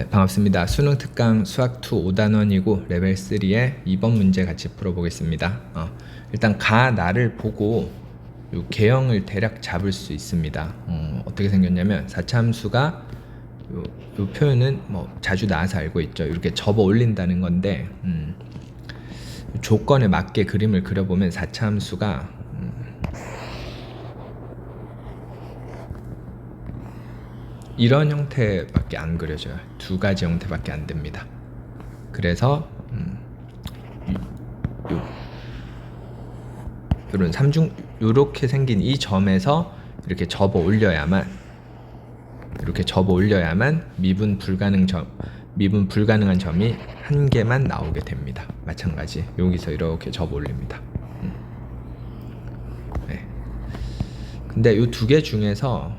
네, 반갑습니다. 수능 특강 수학 2 5단원이고 레벨 3의 2번 문제 같이 풀어보겠습니다. 어, 일단 가 나를 보고 요 개형을 대략 잡을 수 있습니다. 어, 떻게 생겼냐면 사참수가 요, 요 표현은 뭐 자주 나와서 알고 있죠. 이렇게 접어 올린다는 건데 음, 조건에 맞게 그림을 그려보면 사참수가 이런 형태밖에 안 그려져요. 두 가지 형태밖에 안 됩니다. 그래서 음, 요, 요, 요런 삼중 요렇게 생긴 이 점에서 이렇게 접어 올려야만 이렇게 접어 올려야만 미분 불가능 점 미분 불가능한 점이 한 개만 나오게 됩니다. 마찬가지 여기서 이렇게 접어 올립니다. 음. 네. 근데 이 두 개 중에서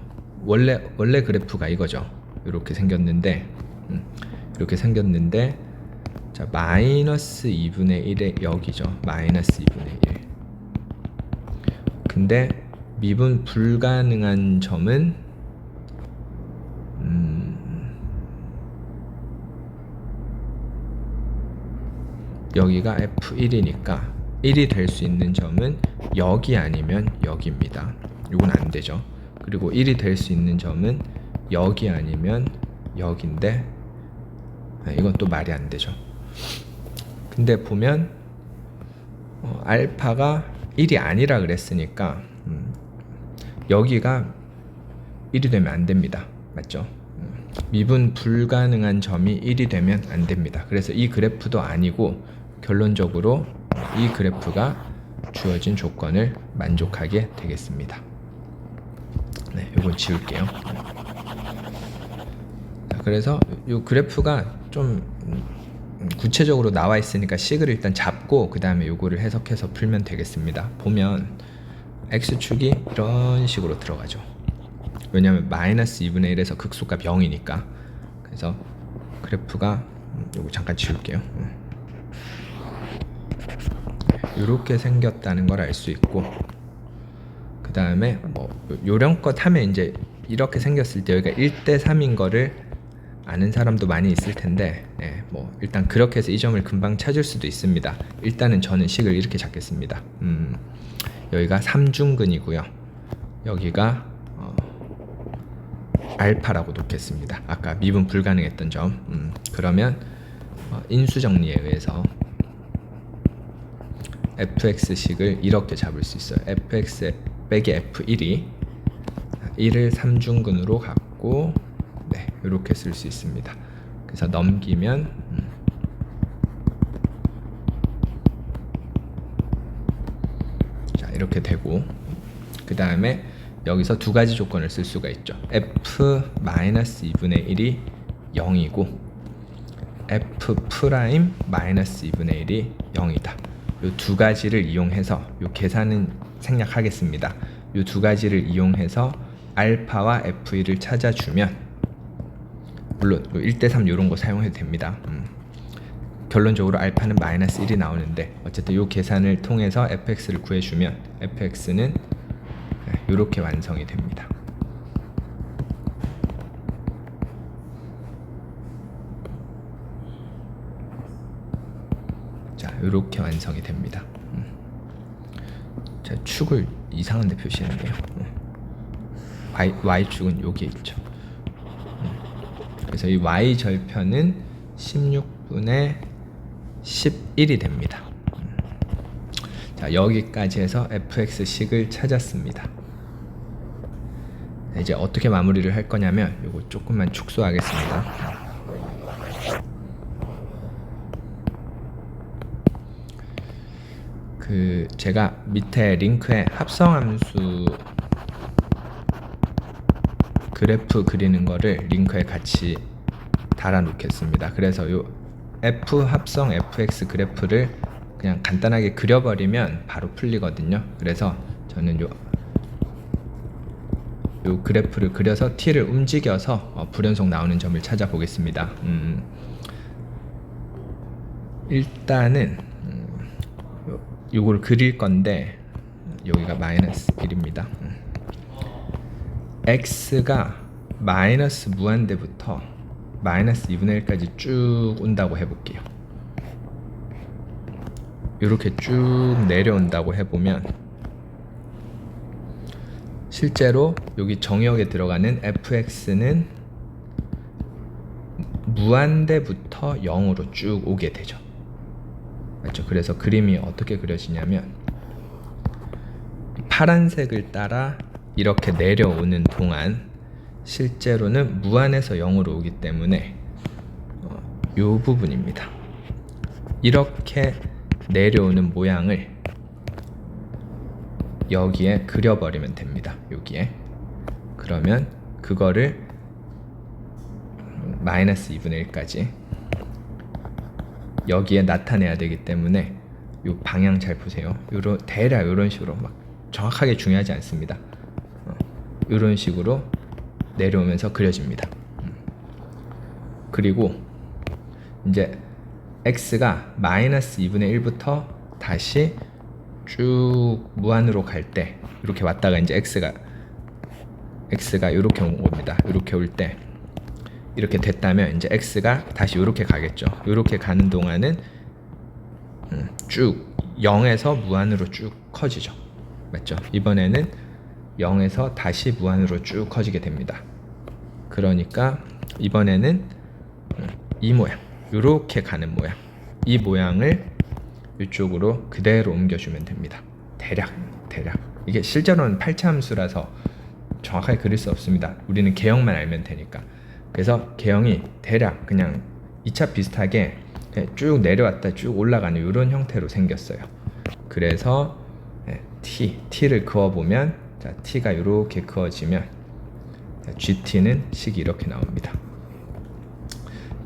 원래 원래 그래프가 이거죠. 이렇게 생겼는데 음, 이렇게 생겼는데 자 마이너스 2분의 1의 여기죠. 마이너스 2분의 1. 근데 미분 불가능한 점은 음, 여기가 f1이니까 1이 될 수 있는 점은 여기 아니면 여기입니다. 이건 안 되죠. 그리고 1이 될 수 있는 점은 여기 아니면 여기인데 아, 이건 또 말이 안 되죠. 근데 보면 어, 알파가 1이 아니라 그랬으니까 음, 여기가 1이 되면 안 됩니다. 맞죠? 음, 미분 불가능한 점이 1이 되면 안 됩니다. 그래서 이 그래프도 아니고 결론적으로 이 그래프가 주어진 조건을 만족하게 되겠습니다. 네, 이건 지울게요. 자, 그래서 이 그래프가 좀 음, 구체적으로 나와 있으니까 식을 일단 잡고 그 다음에 요거를 해석해서 풀면 되겠습니다. 보면 x축이 이런 식으로 들어가죠. 왜냐하면 마이너스 2분의 1에서 극소값 0이니까 그래서 그래프가 음, 요거 잠깐 지울게요. 이렇게 생겼다는 걸 알 수 있고 그 다음에 뭐 요령껏 하면 이제 이렇게 생겼을 때 여기가 1대 3인 거를 아는 사람도 많이 있을 텐데 예, 뭐 일단 그렇게 해서 이 점을 금방 찾을 수도 있습니다. 일단은 저는 식을 이렇게 잡겠습니다. 음, 여기가 3중근이고요. 여기가 어, 알파라고 놓겠습니다. 아까 미분 불가능했던 점. 음, 그러면 어, 인수 정리에 의해서 fx식을 이렇게 잡을 수 있어요. fx 빼기 f1이 1을 3중근으로 갖고 네, 이렇게 쓸 수 있습니다. 그래서 넘기면 음. 자 이렇게 되고 그 다음에 여기서 두 가지 조건을 쓸 수가 있죠. f 2분의 1이 0이고 f 프라임 마이너스 2분의 1이 0이다. 이 두 가지를 이용해서 이 계산은 생략하겠습니다. 이 두 가지를 이용해서 알파와 F1을 찾아주면 물론 1대3 이런 거 사용해도 됩니다. 음. 결론적으로 알파는 마이너스 1이 나오는데 어쨌든 이 계산을 통해서 fx를 구해주면 fx는 이렇게 완성이 됩니다. 자, 이렇게 완성이 됩니다. 제가 축을 이상한 데 표시했네요. y, y축은 여기에 있죠. 그래서 이 y 절편은 16분의 11이 됩니다. 자, 여기까지 해서 fx식을 찾았습니다. 이제 어떻게 마무리를 할 거냐면 이거 조금만 축소하겠습니다. 그 제가 밑에 링크에 합성함수 그래프 그리는 거를 링크에 같이 달아 놓겠습니다. 그래서 요 f 합성 fx 그래프를 그냥 간단하게 그려버리면 바로 풀리거든요. 그래서 저는 요, 요 그래프를 그려서 t를 움직여서 어, 불연속 나오는 점을 찾아보겠습니다. 음, 일단은 요걸 그릴 건데 여기가 마이너스 1입니다. x가 마이너스 무한대부터 마이너스 2분의 1까지 쭉 온다고 해볼게요. 이렇게 쭉 내려온다고 해보면 실제로 여기 정역에 들어가는 fx는 무한대부터 0으로 쭉 오게 되죠. 맞죠? 그래서 그림이 어떻게 그려지냐면 파란색을 따라 이렇게 내려오는 동안 실제로는 무한에서 0으로 오기 때문에 어, 이 부분입니다. 이렇게 내려오는 모양을 여기에 그려버리면 됩니다. 여기에 그러면 그거를 마이너스 2분의 1까지 여기에 나타내야 되기 때문에 이 방향 잘 보세요. 요런 대략 이런 식으로 막 정확하게 중요하지 않습니다. 이런 식으로 내려오면서 그려집니다. 음. 그리고 이제 x가 마이너스 2분의 1부터 다시 쭉 무한으로 갈 때 이렇게 왔다가 이제 x가 x가 이렇게 옵니다. 이렇게 올 때 이렇게 됐다면 이제 x가 다시 이렇게 가겠죠. 이렇게 가는 동안은 음, 쭉 0에서 무한으로 쭉 커지죠. 맞죠? 이번에는 0에서 다시 무한으로 쭉 커지게 됩니다. 그러니까 이번에는 음, 이 모양, 이렇게 가는 모양, 이 모양을 이쪽으로 그대로 옮겨주면 됩니다. 대략, 대략. 이게 실제로는 팔차함수라서 정확하게 그릴 수 없습니다. 우리는 개형만 알면 되니까. 그래서 개형이 대략 그냥 2차 비슷하게 쭉 내려왔다 쭉 올라가는 이런 형태로 생겼어요. 그래서 예, t, t를 그어보면 자, t가 이렇게 그어지면 자, GT는 식이 이렇게 나옵니다.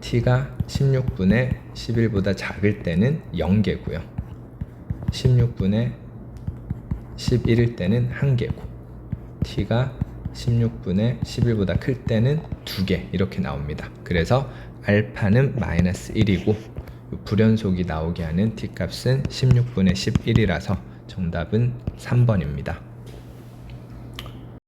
t가 16분의 11보다 작을 때는 0개고요. 16분의 11일 때는 1개고 t가 16분의 11보다 클 때는 2개 이렇게 나옵니다. 그래서 알파는 마이너스 1이고 불연속이 나오게 하는 t 값은 16분의 11이라서 정답은 3번입니다.